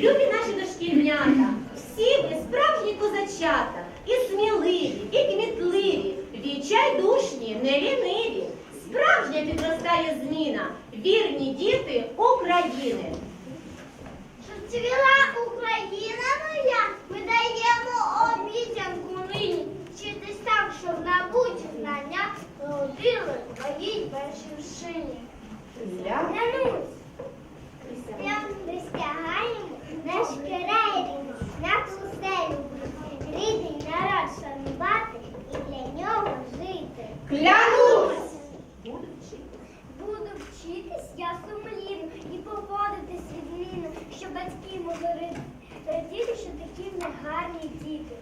любі наші дошкільнята, всі ви справжні козачата, і сміливі, і кмітливі, відчайдушні, неліниві. Справжня підростає зміна, вірні діти України. Щоб цвіла Клянусь! Буду вчитись. Буду вчитись, я сумлінно і поводитись відмінно, що батьки могли радіти, що такі негарні них гарні діти.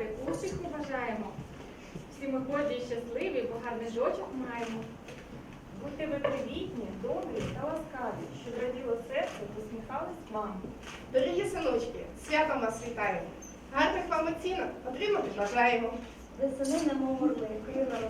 мати усіх ми бажаємо. Всі ми ході щасливі, бо гарний жочок маємо. Будьте ви привітні, добрі та ласкаві, щоб раділо серце, посміхались вам. Дорогі синочки, святом вас вітаємо. Гарних вам оцінок отримати бажаємо. Весени немов мурликою на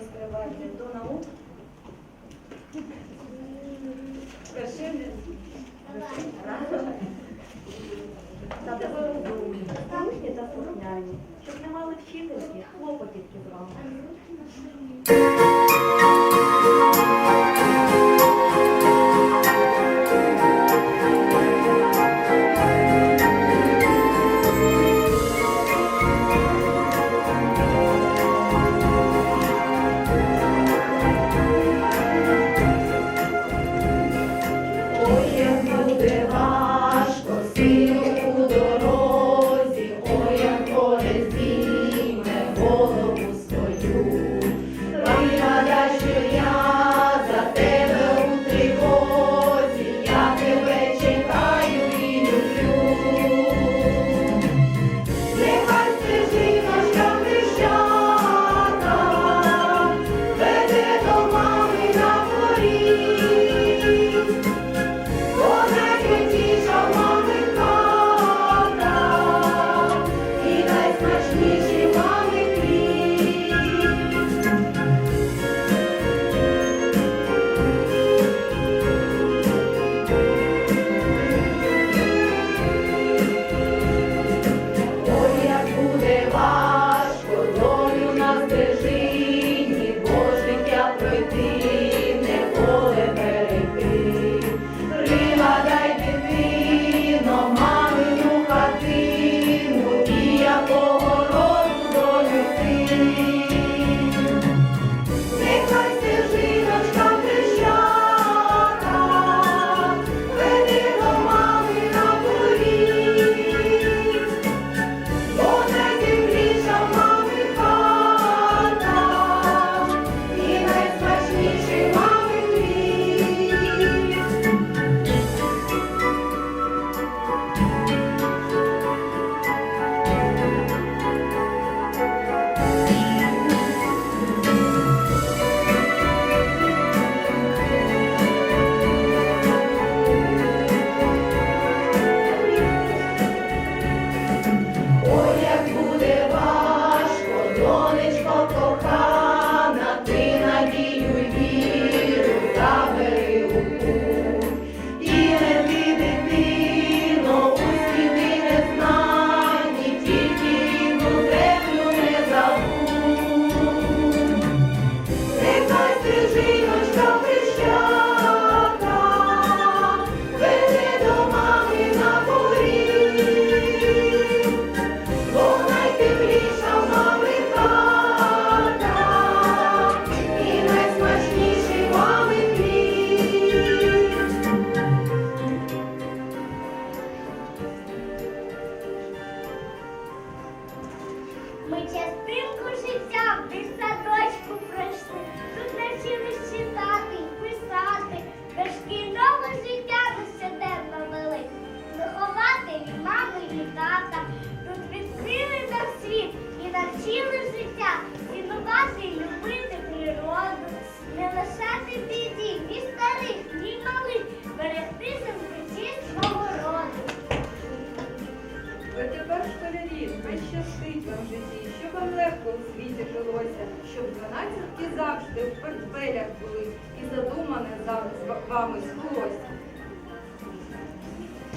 у світі жилося, щоб дванадцятки завжди в портфелях були і задумане за вами збулося.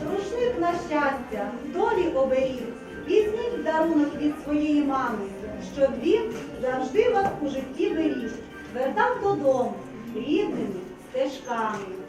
Рушник на щастя, долі оберіг, візьміть дарунок від своєї мами, щоб він завжди вас у житті беріг, вертав додому рідними стежками.